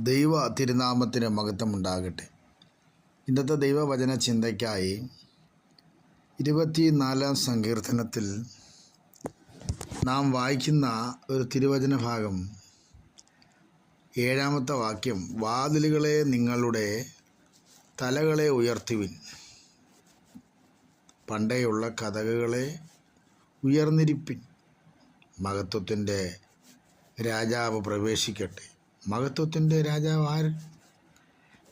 ദൈവ തിരുനാമത്തിന് മഹത്വമുണ്ടാകട്ടെ. ഇന്നത്തെ ദൈവവചന ചിന്തയ്ക്കായി ഇരുപത്തിനാലാം സങ്കീർത്തനത്തിൽ നാം വായിക്കുന്ന ഒരു തിരുവചന ഭാഗം ഏഴാമത്തെ വാക്യം വാതിലുകളെ നിങ്ങളുടെ തലകളെ ഉയർത്തുവിൻ. പണ്ടേയുള്ള കഥകളെ ഉയർന്നിരിപ്പിൻ. മഹത്വത്തിന്റെ രാജാവ് പ്രവേശിക്കട്ടെ. മഹത്വത്തിന്റെ രാജാവ് ആര്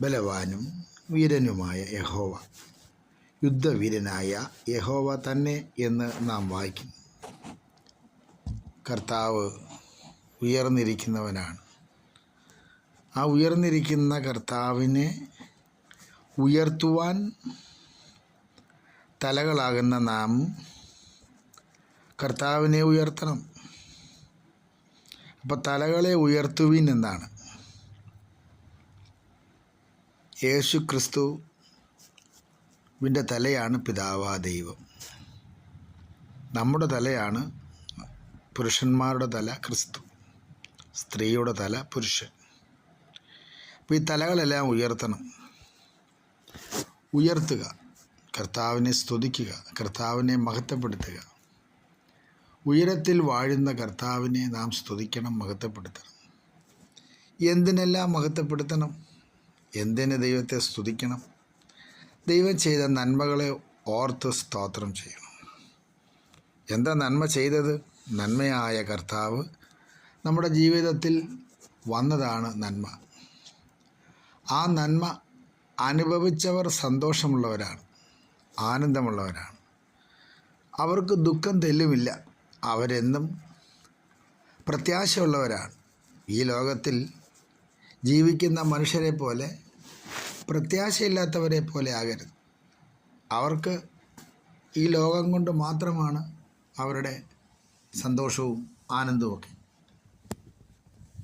ബലവാനും വീരനുമായ യഹോവ. യുദ്ധവീരനായ യഹോവ തന്നെ എന്ന് നാം വായിക്കുന്നു കർത്താവ് ഉയർന്നിരിക്കുന്നവനാണ്. ആ ഉയർന്നിരിക്കുന്ന കർത്താവിനെ ഉയർത്തുവാൻ തലകളാകുന്ന നാം കർത്താവിനെ ഉയർത്തണം. അപ്പോൾ തലകളെ ഉയർത്തുവിൻ എന്നാണ്. യേശു ക്രിസ്തുവിന്റെ തലയാണ് പിതാവാ ദൈവം. നമ്മുടെ തലയാണ് പുരുഷന്മാരുടെ തല ക്രിസ്തു. സ്ത്രീയുടെ തല പുരുഷൻ. അപ്പോൾ ഈ തലകളെല്ലാം ഉയർത്തണം. ഉയർത്തുക. കർത്താവിനെ സ്തുതിക്കുക. കർത്താവിനെ മഹത്വപ്പെടുത്തുക. ഉയരത്തിൽ വാഴുന്ന കർത്താവിനെ നാം സ്തുതിക്കണം മഹത്വപ്പെടുത്തണം. എന്തിനെല്ലാം മഹത്വപ്പെടുത്തണം? എന്തിന് ദൈവത്തെ സ്തുതിക്കണം? ദൈവം ചെയ്ത നന്മകളെ ഓർത്ത് സ്തോത്രം ചെയ്യണം. എന്താ നന്മ ചെയ്തത്? നന്മയായ കർത്താവ് നമ്മുടെ ജീവിതത്തിൽ വന്നതാണ് നന്മ. ആ നന്മ അനുഭവിച്ചവർ സന്തോഷമുള്ളവരാണ് ആനന്ദമുള്ളവരാണ്. അവർക്ക് ദുഃഖം തെല്ലുമില്ല അവരെന്നും പ്രത്യാശയുള്ളവരാണ്. ഈ ലോകത്തിൽ ജീവിക്കുന്ന മനുഷ്യരെ പോലെ പ്രത്യാശയില്ലാത്തവരെ പോലെ ആകരുത്. അവർക്ക് ഈ ലോകം കൊണ്ട് മാത്രമാണ് അവരുടെ സന്തോഷവും ആനന്ദവുമൊക്കെ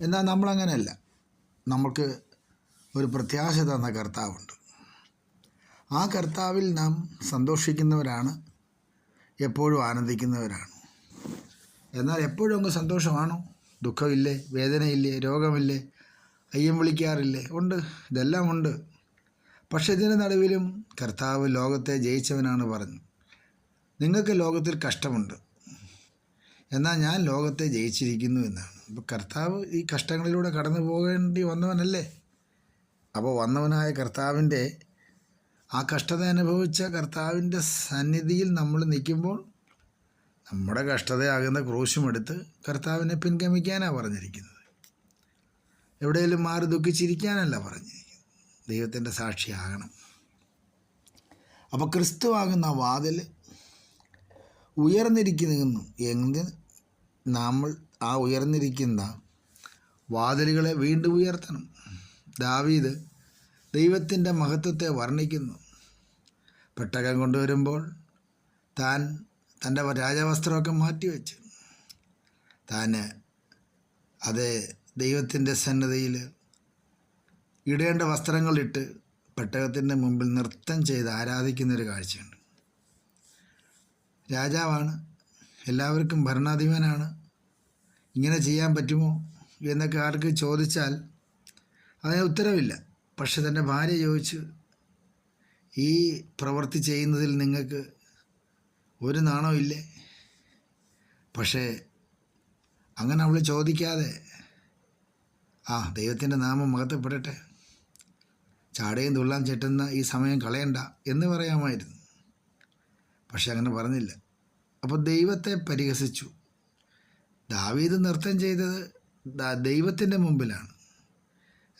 എന്നാൽ നമ്മളങ്ങനെയല്ല. നമുക്ക് ഒരു പ്രത്യാശ തന്ന കർത്താവുണ്ട്. ആ കർത്താവിൽ നാം സന്തോഷിക്കുന്നവരാണ് എപ്പോഴും ആനന്ദിക്കുന്നവരാണ്. എന്നാൽ എപ്പോഴും അങ്ങ് സന്തോഷമാണോ? ദുഃഖമില്ലേ? വേദനയില്ലേ? രോഗമില്ലേ? അയ്യം വിളിക്കാറില്ലേ? ഉണ്ട്. ഇതെല്ലാം ഉണ്ട്. പക്ഷേ ഇതിന്റെ നടുവിലും കർത്താവ് ലോകത്തെ ജയിച്ചവനാണ് പറഞ്ഞു. നിങ്ങൾക്ക് ലോകത്തിൽ കഷ്ടമുണ്ട്. എന്നാൽ ഞാൻ ലോകത്തെ ജയിച്ചിരിക്കുന്നു എന്നാണ്. അപ്പോൾ കർത്താവ് ഈ കഷ്ടങ്ങളിലൂടെ കടന്നു പോകേണ്ടി വന്നവനല്ലേ? അപ്പോൾ വന്നവനായ കർത്താവിന്റെ ആ കഷ്ടത അനുഭവിച്ച കർത്താവിന്റെ സന്നിധിയിൽ നമ്മൾ നിൽക്കുമ്പോൾ നമ്മുടെ കഷ്ടതയാകുന്ന ക്രൂശുമെടുത്ത് കർത്താവിനെ പിൻഗമിക്കാനാണ് പറഞ്ഞിരിക്കുന്നത്. എവിടെയെങ്കിലും മാറി ദുഃഖിച്ചിരിക്കാനല്ല പറഞ്ഞിരിക്കുന്നത്. ദൈവത്തിന്റെ സാക്ഷിയാകണം. അപ്പോൾ ക്രിസ്തുവാകുന്ന വാതിൽ ഉയർന്നിരിക്കുന്നു എന്ത് നമ്മൾ ആ ഉയർന്നിരിക്കുന്ന വാതിലുകളെ വീണ്ടും ഉയർത്തണം. ദാവീദ് ദൈവത്തിന്റെ മഹത്വത്തെ വർണിക്കുന്നു. പെട്ടകം കൊണ്ടുവരുമ്പോൾ താൻ തന്റെ രാജവസ്ത്രമൊക്കെ മാറ്റിവെച്ച് താൻ അത് ദൈവത്തിന്റെ സന്നദ്ധയിൽ ഇടേണ്ട വസ്ത്രങ്ങളിട്ട് പെട്ടകത്തിന്റെ മുമ്പിൽ നൃത്തം ചെയ്ത് ആരാധിക്കുന്നൊരു കാഴ്ചയുണ്ട്. രാജാവാണ് എല്ലാവർക്കും ഭരണാധിപനാണ് ഇങ്ങനെ ചെയ്യാൻ പറ്റുമോ എന്നൊക്കെ ആർക്ക് ചോദിച്ചാൽ അതിന് ഉത്തരവില്ല. പക്ഷെ തന്റെ ഭാര്യ ചോദിച്ചു ഈ പ്രവൃത്തി ചെയ്യുന്നതിൽ നിങ്ങൾക്ക് ഒരു നാണവും ഇല്ലേ? പക്ഷേ അങ്ങനെ അവൾ ചോദിക്കാതെ ആ ദൈവത്തിന്റെ നാമം മഹത്വപ്പെടട്ടെ ചാടയും തുള്ളാൻ ചെട്ടുന്ന ഈ സമയം കളയണ്ട എന്ന് പറയാമായിരുന്നു. പക്ഷെ അങ്ങനെ പറഞ്ഞില്ല. അപ്പോൾ ദൈവത്തെ പരിഹസിച്ചു. ദാവീദ് നൃത്തം ചെയ്തത് ദൈവത്തിന്റെ മുമ്പിലാണ്.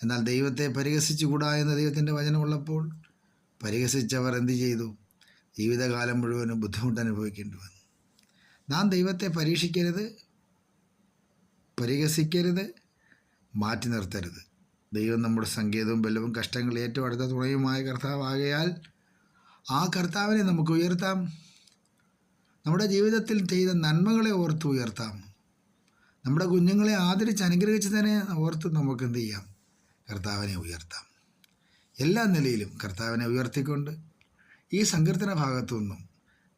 എന്നാൽ ദൈവത്തെ പരിഹസിച്ചുകൂടാ എന്ന ദൈവത്തിന്റെ വചനമുള്ളപ്പോൾ പരിഹസിച്ചവർ എന്തു ചെയ്തു? ജീവിതകാലം മുഴുവനും ബുദ്ധിമുട്ട് അനുഭവിക്കേണ്ടി വന്നു. നാം ദൈവത്തെ പരീക്ഷിക്കരുത് പരിഹസിക്കരുത് മാറ്റി നിർത്തരുത്. ദൈവം നമ്മുടെ സങ്കേതവും ബലവും കഷ്ടങ്ങൾ ഏറ്റവും അടുത്ത തുണയുമായ കർത്താവാകയാൽ ആ കർത്താവിനെ നമുക്ക് ഉയർത്താം. നമ്മുടെ ജീവിതത്തിൽ ചെയ്ത നന്മകളെ ഓർത്ത് ഉയർത്താം. നമ്മുടെ കുഞ്ഞുങ്ങളെ ആദരിച്ച് അനുഗ്രഹിച്ച് തന്നെ ഓർത്ത് നമുക്ക് എന്ത് ചെയ്യാം? കർത്താവിനെ ഉയർത്താം. എല്ലാ നിലയിലും കർത്താവിനെ ഉയർത്തിക്കൊണ്ട് ഈ സങ്കീർത്തന ഭാഗത്തു നിന്നും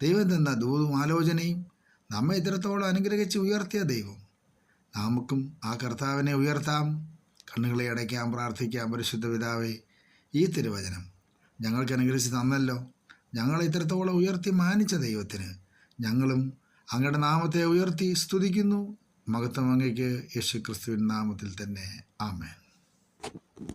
ദൈവം തന്ന ദൂതും ആലോചനയും നമ്മെ ഇത്രത്തോളം അനുഗ്രഹിച്ച് ഉയർത്തിയ ദൈവം. നമുക്കും ആ കർത്താവിനെ ഉയർത്താം. കണ്ണുകളെ അടയ്ക്കാം പ്രാർത്ഥിക്കാം. പരിശുദ്ധ പിതാവേ ഈ തിരുവചനം ഞങ്ങൾക്ക് അനുഗ്രഹിച്ച് തന്നല്ലോ. ഞങ്ങളെ ഇത്രത്തോളം ഉയർത്തി മാനിച്ച ദൈവത്തിന് ഞങ്ങളും അങ്ങയുടെ നാമത്തെ ഉയർത്തി സ്തുതിക്കുന്നു. മഹത്വം അങ്ങയ്ക്ക് യേശു ക്രിസ്തുവിൻ നാമത്തിൽ തന്നെ. ആമേൻ.